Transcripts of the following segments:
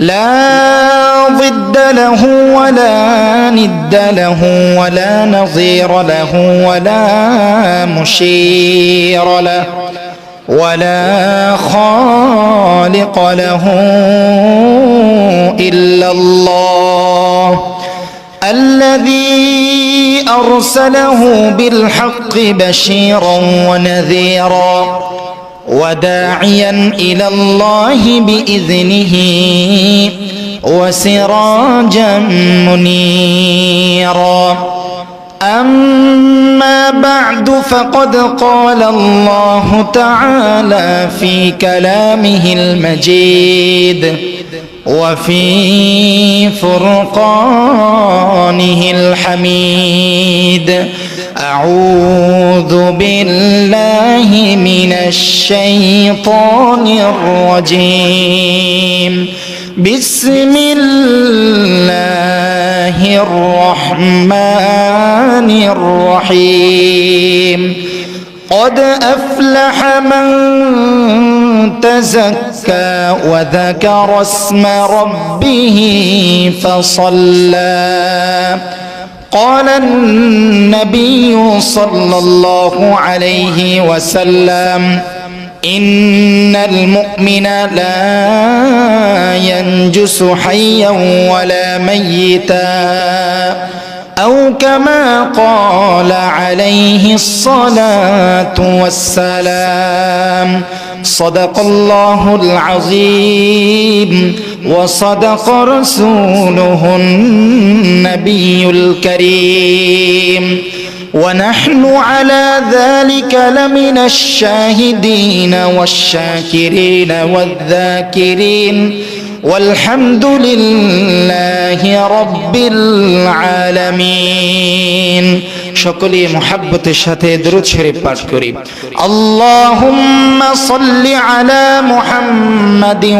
لا ضد له ولا ند له ولا نظير له ولا مشير له ولا خالق له إلا الله الذي أرسله بالحق بشيرا ونذيرا وداعيا إلى الله بإذنه وسراجا منيرا. أما بعد فقد قال الله تعالى في كلامه المجيد وفي فرقانه الحميد أعوذ بالله من الشيطان الرجيم. بسم الله الرحمن الرحيم. قد أفلح من تزكى وذكر اسم ربه فصلى. قال النبي صلى الله عليه وسلم إن المؤمن لا ينجس حيا ولا ميتا أو كما قال عليه الصلاة والسلام صدق الله العظيم. وصدق رسوله النبي الكريم ونحن على ذلك لمن الشاهدين والشاكرين والذاكرين والحمد لله رب العالمين সকলে মোহাব্বতের সাথে দরুদ শরীফ পাঠ করি আল্লাহুম্মা সাল্লি আলা মুহাম্মাদিন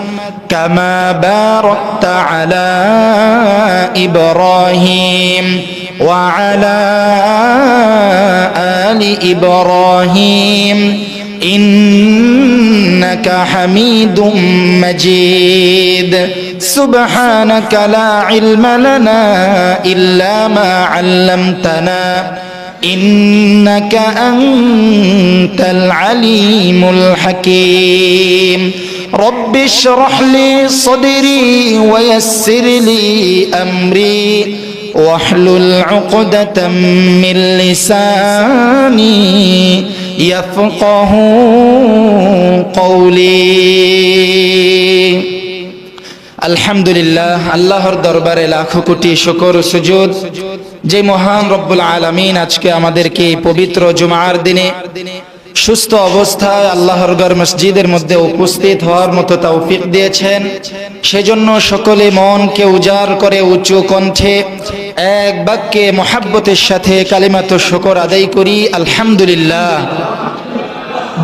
كما باركت على إبراهيم وعلى آل إبراهيم إنك حميد مجيد. سبحانك لا علم لنا إلا ما علمتنا. إنك أنت العليم الحكيم. رب اشرح لي صدري ويسر لي أمري واحلل عقدة من لساني يفقه قولي আলহামদুলিল্লাহ আল্লাহর দরবারে লাখো কোটি শুকর সুজুদ যে মহান রব্বুল আলামিন আজকে আমাদেরকে এই পবিত্র জুমার দিনে সুস্থ অবস্থায় আল্লাহর গড় মসজিদের মধ্যে উপস্থিত হওয়ার মতো তৌফিক দিয়েছেন। সেজন্য সকলে মনকে উজাড় করে উঁচু কণ্ঠে এক বাক্যে মোহাব্বতের সাথে কালিমাত শকর আদায় করি, আলহামদুলিল্লাহ।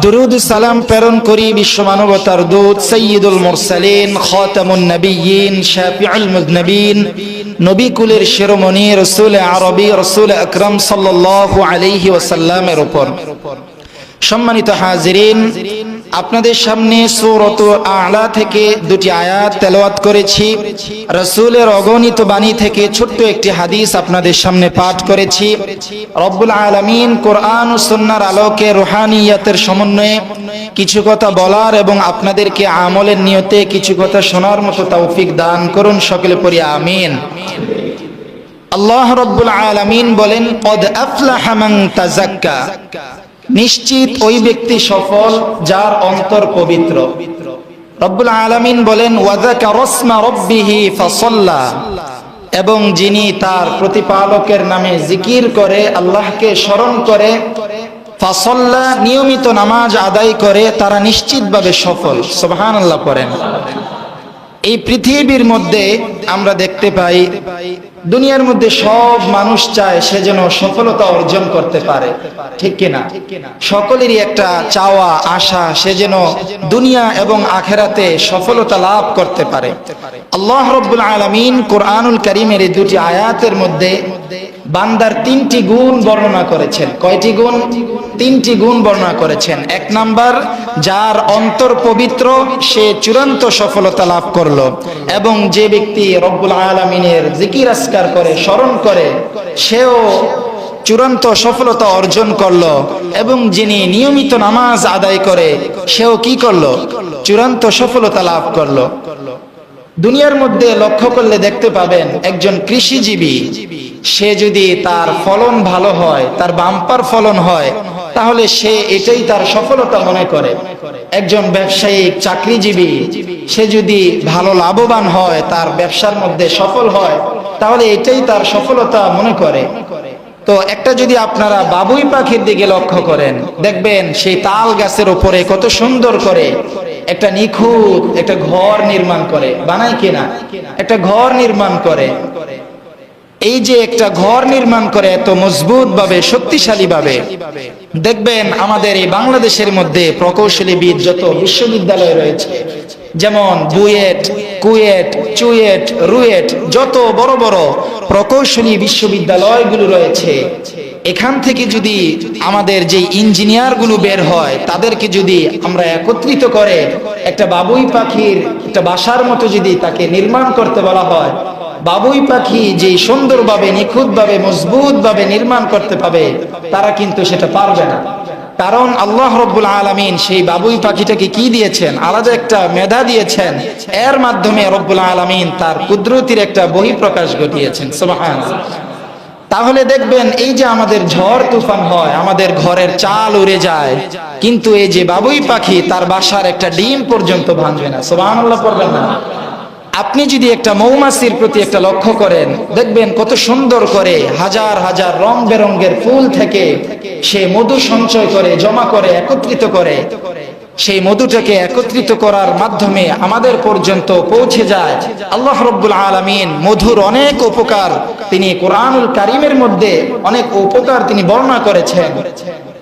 দুরুদ সালাম প্রেরণ করি বিশ্ব মানবতার দূত সৈয়দুল মুরসালিন, খাতামুন নবিয়িন শাফিউল মুজনবিন, নবী কুলের শিরোমণি রসুল আরবি রসুল আকরম সাল্লাল্লাহু আলাইহি ওয়াসাল্লামের উপর। সম্মানিত হাজিরিন, আপনাদের সামনে সৌরত আলা থেকে দুটি আয়াত তেলাওয়াত করেছি। রসুলের অগণিত বাণী থেকে ছোট্ট একটি হাদিস আপনাদের সামনে পাঠ করেছি। রব্বুল আলমিন কোরআন সন্ন্যার আলোকে রোহানিয়াতের সমন্বয়ে কিছু কথা বলার এবং আপনাদেরকে আমলের নিয়তে কিছু কথা শোনার মতো তৌফিক দান করুন সকলে পড়ি, আমিন। আল্লাহ রব্বুল আলামিন বলেন, কদ আফলাহা তাযাক্কা। নিশ্চিত ওই ব্যক্তি সফল, যার অন্তর পবিত্র। রব্বুল আলমিন বলেন এবং যিনি তার প্রতিপালকের নামে জিকির করে, আল্লাহকে স্মরণ করে, ফাসল্লা, নিয়মিত নামাজ আদায় করে, তারা নিশ্চিতভাবে সফল। সোহান আল্লাহ করেন এই পৃথিবীর মধ্যে আমরা দেখতে পাই দুনিয়ার মধ্যে সব মানুষ চায় সে যেন সফলতা অর্জন করতে পারে। ঠিক কিনা? সকলেরই একটা চাওয়া, আশা, সে যেন দুনিয়া এবং আখেরাতে সফলতা লাভ করতে পারে। আল্লাহ রব্বুল আলমিন কোরআনুল করিমের এই দুটি আয়াতের মধ্যে বান্দার তিনটি গুণ বর্ণনা করেছেন। কয়টি গুণ? তিনটি গুণ বর্ণনা করেছেন। এক নাম্বার, যার অন্তর পবিত্র, সে চূড়ান্ত সফলতা লাভ করল এবং যে ব্যক্তি রব্বুল আলমিনের জিকির আসকার করে, স্মরণ করে, সেও চূড়ান্ত সফলতা অর্জন করল এবং যিনি নিয়মিত নামাজ আদায় করে, সেও কি করল? চূড়ান্ত সফলতা লাভ করল। দুনিয়ার মধ্যে লক্ষ্য করলে দেখতে পাবেন, একজন কৃষিজীবী, সে যদি তার ফলন ভালো হয়, তার বাম্পার ফলন হয় তাহলে সে এটাই তার সফলতা মনে করে। একজন ব্যবসায়িক চাকরিজীবী, সে যদি ভালো লাভবান হয়, তার ব্যবসার মধ্যে সফল হয়, তাহলে এটাই তার সফলতা মনে করে। তো একটা যদি আপনারা বাবুই পাখির দিকে লক্ষ্য করেন, দেখবেন সেই তাল গাছের উপরে কত সুন্দর করে একটা নিখুঁত একটা ঘর নির্মাণ করে। বানায় কিনা? একটা ঘর নির্মাণ করে। এই যে একটা ঘর নির্মাণ করে এত মজবুত ভাবে শক্তিশালী ভাবে দেখবেন আমাদের এই বাংলাদেশের মধ্যে প্রকৌশলীবিদ যত বিশ্ববিদ্যালয় রয়েছে, যেমন বুয়েট, কুয়েট, চুয়েট, রুয়েট, যত বড় বড় প্রকৌশলী বিশ্ববিদ্যালয়গুলো রয়েছে, এখান থেকে যদি আমাদের যে ইঞ্জিনিয়ারগুলো বের হয়, তাদেরকে যদি আমরা একত্রিত করে একটা বাবুই পাখির একটা বাসার মতো যদি তাকে নির্মাণ করতে বলা হয় বাবুই পাখি যে সুন্দরভাবে, নিখুঁতভাবে, মজবুতভাবে নির্মাণ করতে পাবে, তারা কিন্তু সেটা পারবে না। কারণ আল্লাহ রব্বুল আলমিন সেই বাবুই পাখিটাকে কি দিয়েছেন? আলাদা একটা মেধা দিয়েছেন। এর মাধ্যমে রব্বুল আলমিন তার কুদরতির একটা বহিঃপ্রকাশ ঘটিয়েছেন। সুবহান তাহলে দেখবেন, এই যে আমাদের ঝড় তুফান হয়, আমাদের ঘরের চাল উড়ে যায়, কিন্তু এই যে বাবুই পাখি তার বাসার একটা ডিম পর্যন্ত ভাঙবে না। সুবহানাল্লাহ পড়বেন না। আপনি যদি একটা মৌমাছির প্রতি একটা লক্ষ্য করেন, দেখবেন কত সুন্দর করে হাজার হাজার রং বেরঙ্গের ফুল থেকে সে মধু সঞ্চয় করে, জমা করে, একত্রিত করে। সেই মধুটাকে একত্রিত করার মাধ্যমে আমাদের পর্যন্ত পৌঁছে যায়। আল্লাহ রব্বুল আলমিন মধুর অনেক উপকার তিনি কোরআনুল কারিমের মধ্যে অনেক উপকার তিনি বর্ণনা করেছেন।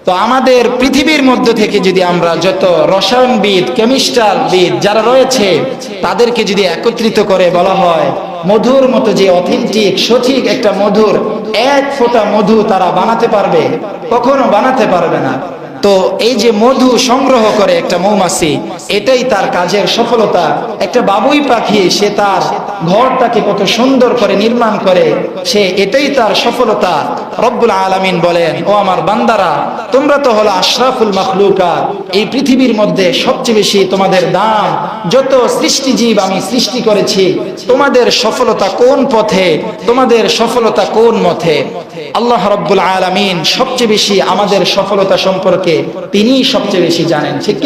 তো আমাদের পৃথিবীর মধ্য থেকে যদি আমরা যত রসায়নবিদ, কেমিস্টারবিদ যারা রয়েছে, তাদেরকে যদি একত্রিত করে বলা হয়, মধুর মতো যে অথেন্টিক সঠিক একটা মধুর, এক ফোঁটা মধু তারা বানাতে পারবে, কখনো বানাতে পারবে না। তো এই যে মধু সংগ্রহ করে একটা মৌমাছি, এটাই তার কাজের সফলতা। একটা বাবুই পাখি, সে তার ঘরটাকে কত সুন্দর করে নির্মাণ করে, সে এটাই তার সফলতা। রব্বুল আলামিন বলেন, ও আমার বান্দারা, তোমরা তো হলো আশরাফুল মখলুকা। এই পৃথিবীর মধ্যে সবচেয়ে বেশি তোমাদের দাম, যত সৃষ্টিজীব আমি সৃষ্টি করেছি, তোমাদের সফলতা কোন পথে? তোমাদের সফলতা কোন মথে আল্লাহ রব্বুল আলমিন সবচেয়ে বেশি আমাদের সফলতা সম্পর্কে তিনি সবচেয়ে বেশি জানেন ঠিক?